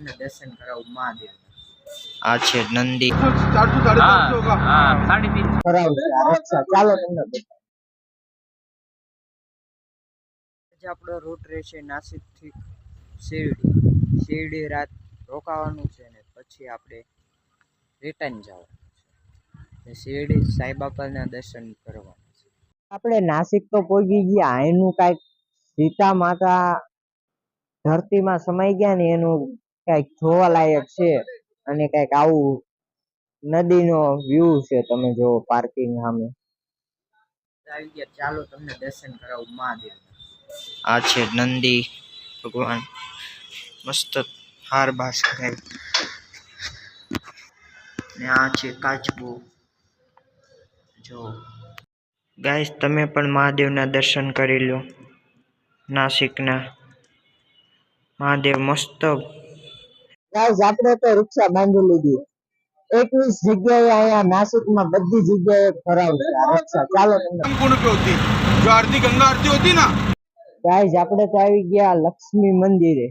દર્શન કરાવું મહાદેવ આ છે નંદી. આપણો રૂટ રહેશે નાસિકથી શિરડી. શિરડી રાત રોકાવાનું છે ને પછી આપણે રિટર્ન જવાનું છે. શિરડી સાંઈબાપાના દર્શન કરવાના છે. આપણે નાસિક તો પહોંચી ગયા એનું કાંઈક સીતા માતા ધરતીમાં સમાઈ ગયા ને એનું કાંઈક જોવાલાયક છે અને કંઈક આવું નદીનો વ્યૂ છે તમે જો પાર્કિંગ સામે. ચાલો તમને દર્શન કરાવું મહાદેવ. આ છે નંદી ભગવાન. મસ્ત હાર બાસ કરાય ને આ છે કાચબો. જો. ગાઈસ તમે પણ મહાદેવના દર્શન કરી લો. નાસિકના. મહાદેવ મસ્ત ગાઈઝ આપણે તો રિક્ષા બાંધી લીધી. એકવીસ જગ્યાએ અહીંયા નાસિકમાં બધી જગ્યાએ ફરાવી રિક્ષા. ચાલો ગાઈઝ આપણે તો આવી ગયા લક્ષ્મી મંદિરે.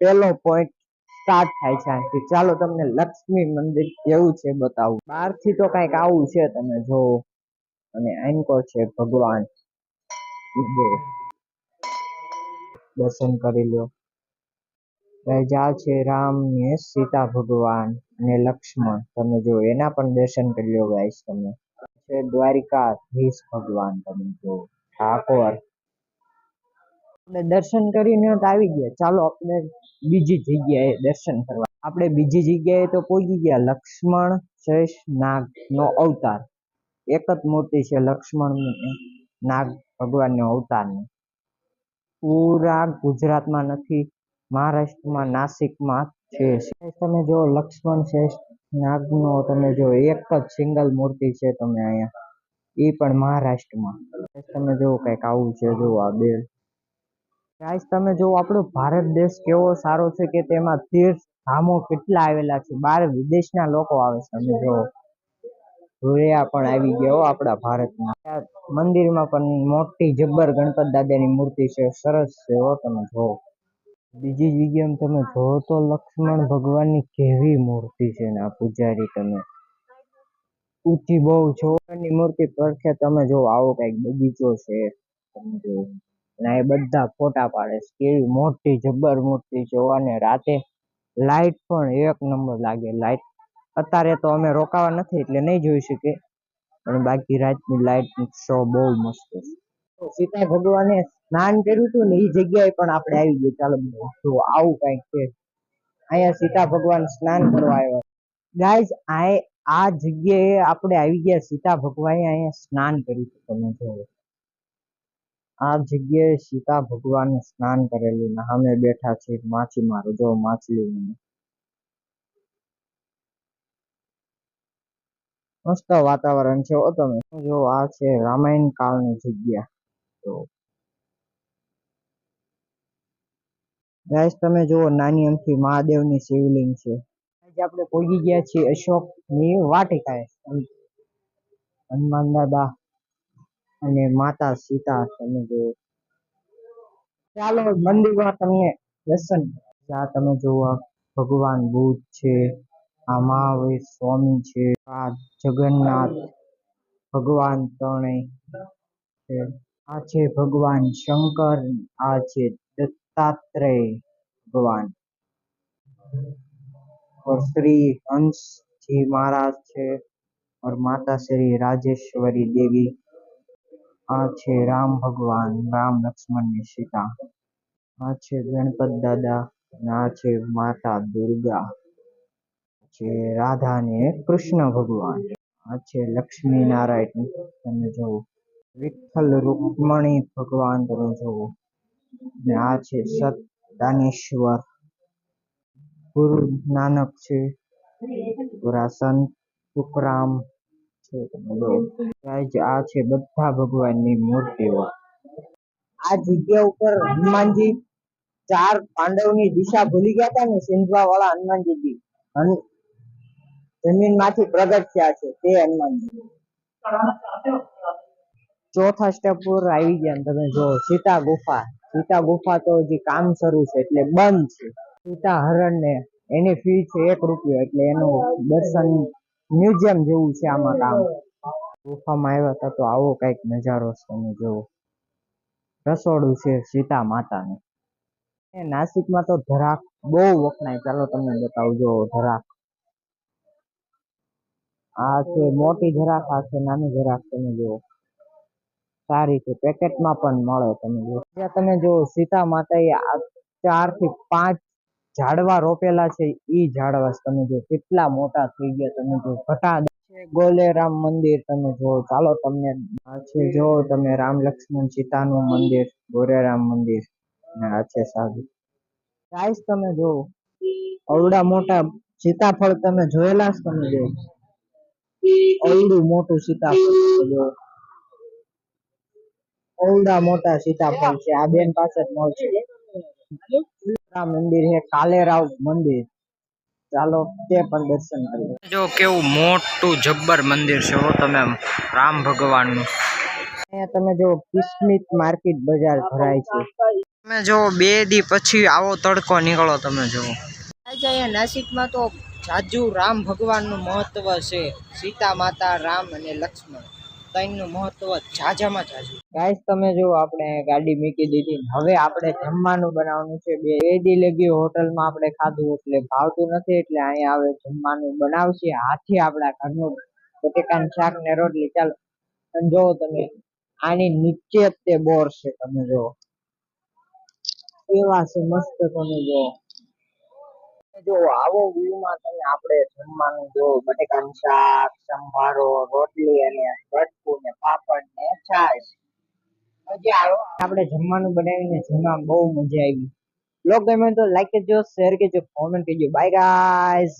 પહેલો પોઈન્ટ સ્ટાર્ટ થાય છે ચાલો તમને લક્ષ્મી મંદિર કેવું છે બતાવું. બહારથી તો કંઈક આવું છે તમે જો. અને એન્કો છે ભગવાન. દર્શન કરી લ્યો. આ છે રામ ને સીતા ભગવાન અને લક્ષ્મણ. તમે જો એના પણ દર્શન કરી લો ગાઈસ તમે. છે દ્વારિકાધીશ ભગવાન તમે જો ઠાકોર. આપણે દર્શન કરીને તો આવી ગયા. ચાલો આપણે બીજી જગ્યાએ દર્શન કરવા. આપણે બીજી જગ્યાએ તો પહોંચી ગયા. લક્ષ્મણ, શેષ, નાગ નો અવતાર. એક જ મૂર્તિ છે લક્ષ્મણ નાગ ભગવાનનો અવતારની પૂરા ગુજરાતમાં નથી મહારાષ્ટ્રમાં, નાસિકમાં છે. તમે જો લક્ષ્મણ શેષ નાગનો, તમે જો એક જ સિંગલ મૂર્તિ છે તમે અહીંયા એ પણ મહારાષ્ટ્રમાં. તમે જો કંઈક આવું છે જો આ બે. ગાઈસ તમે જો આપણો ભારત દેશ કેવો સારો છે કે તેમાં તીર્થ ધામો કેટલા આવેલા છે. બહાર વિદેશના લોકો આવે છે. તમે જો જોયા પણ આવી ગયા આપણા ભારતમાં. મંદિરમાં પણ મોટી જબ્બર ગણપત દાદાની મૂર્તિ છે. સરસ છે તમે જો. બીજી જગ્યાએ તમે જો તો લક્ષ્મણ ભગવાનની કેવી મૂર્તિ છે ને આ પૂજારી તમે. ઊંચી બહુ છો ની મૂર્તિ છે તમે જો આવો કંઈક બગીચો છે, તમે જો. ના એ બધા ફોટા પાડે છે, કેવી મોટી જબ્બર મૂર્તિ છે ને રાતે લાઈટ પણ એક નંબર લાગે, લાઈટ. અત્યારે તો અમે રોકાવા નથી, એટલે નહીં જોઈ શકીએ પણ બાકી રાતની લાઈટ શો બહુ મસ્ત છે. સીતા ભગવાને સ્નાન કર્યું હતું ને એ જગ્યાએ પણ આપણે આવી ગયા ચાલો જો આવું કંઈક છે. અહીંયા સીતા ભગવાન સ્નાન કરવા આવ્યા. ગાઈઝ આ આ જગ્યાએ આપણે આવી ગયા સીતા ભગવાને અહીંયા સ્નાન કર્યું હતું. તમે જોવો આ જગ્યાએ સીતા ભગવાન સ્નાન કરેલું ને સામે બેઠા છે માછી મારો. જો માછલી મસ્ત વાતાવરણ છે ઓ તમે. જો આ છે રામાયણ કાળની જગ્યા. તો ગાઈસ તમે જુઓ, નાની અમથી મહાદેવની શિવલિંગ છે. આજે આપણે પહોંચી ગયા છીએ અશોકની વાટિકાએ. હનુમાન દાદા અને માતા સીતા, તમે જો ચાલો, મંદિરમાં તમને દર્શન આ તમે જુઓ ભગવાન બુદ્ધ છે, આ મહાવીર સ્વામી છે, આ જગન્નાથ ભગવાન ત્રણેય આ છે ભગવાન શંકર, આ છે દત્તાત્રેય ભગવાન और श्री हंस जी महाराज છે और माता श्री राजेश्वरी देवी આ છે રામ ભગવાન રામ લક્ષ્મણ ને સીતા આ છે ગણપત દાદા અને આ છે માતા દુર્ગા છે રાધા ને કૃષ્ણ ભગવાન આ છે લક્ષ્મી નારાયણ તમે જુઓ વિઠ્ઠલ રૂકમણી ભગવાન તમે જુઓ ને આ છે સત દાનેશ્વર ગુરુ નાનક છે. પૂરા સુખરામ છે. આ છે બધા ભગવાનની મૂર્તિઓ. આ જગ્યા ઉપર હનુમાનજી ચાર પાંડવની દિશા ભૂલી ગયા હતા ને સિંધવા વાળા હનુમાનજી જમીનમાંથી પ્રગટ થયા છે તે હનુમાનજી. ચોથા સ્ટેપ પર આવી ગયા તમે જો સીતા ગુફા. સીતા ગુફા તો હજી કામ શરૂ છે, એટલે બંધ છે. સીતા હરણ ને એની ફી છે એક રૂપિયો, એટલે એનું દર્શન મ્યુઝિયમ જેવું છે આમાં કામ. ગુફામાં આવ્યા હતા તો આવો કંઈક નજારો છે તમે જોવો રસોડું છે સીતા માતાનું. એ નાસિકમાં તો ધરાક બહુ વખણાય. ચાલો તમને બતાવું જો ધરાક. આ છે મોટી ધરાક, આ છે નાની ધરાક, તમે જુઓ. સારી છે. પેકેટમાં પણ મળે તમે ત્યાં તમે જો સીતા માતાએ આ ચારથી પાંચ ઝાડવા રોપેલા છે. ઈ ઝાડવા તમે જો કેટલા મોટા થઈ ગયા તમે જો. ઘટા ગોલેરામ મંદિર તમે જો. ચાલો તમને છે જો તમે રામ લક્ષ્મણ સીતાનું મંદિર ગોરેરામ મંદિર. ને આ છે સાધુ. ગાઈસ તમે જો અવડા મોટા સીતાફળ તમે જોયેલા તમે જો? અવડું મોટું સીતાફળ જો. અવડા મોટા સીતાફળ છે. આ બેન પાસે જ મળશે આ મંદિર છે. કાલેરાવ મંદિર. ચાલો તે પણ દર્શન કરીએ જો કેવું મોટું જબ્બર મંદિર છે હો તમે રામ ભગવાનનું. અહીંયા તમે જો કિસ્મિત માર્કેટ બજાર ભરાય છે. તમે જો બે દી પછી આવો તડકો નીકળો તમે જો. આજે અહીંયા નાસિકમાં તો જાજુ રામ ભગવાનનું મહત્વ છે. સીતા માતા રામ અને લક્ષ્મણ. ત્રણનું મહત્વ જાજામાં જાજુ ગાઈસ, તમે જો આપણે ગાડી મૂકી દીધી. હવે આપણે જમવાનું બનાવવાનું છે. બે એ દી લગી હોટલમાં આપણે ખાધું એટલે ભાવતું નથી. એટલે અહીંયા હવે જમવાનું બનાવશે. હાથી આપણા ઘરનું બટેકાનું શાક ને રોટલી. ચાલો. અને જો તમે, આની નીચે તે બોર છે. તમે જો એવા છે મસ્ત તમે જો જો આવો વ્યૂ માં તમે આપણે જમવાનું જો બટેકાનું શાક, સંભારો, રોટલી અને ભટકું ને પાપડ ને છાશ. આપણે જમવાનું બનાવીને જમવા બહુ મજા આવી. બ્લોગ ગમે તો લાઈક કરજો શેર કરજો કોમેન્ટ કરજો. By guys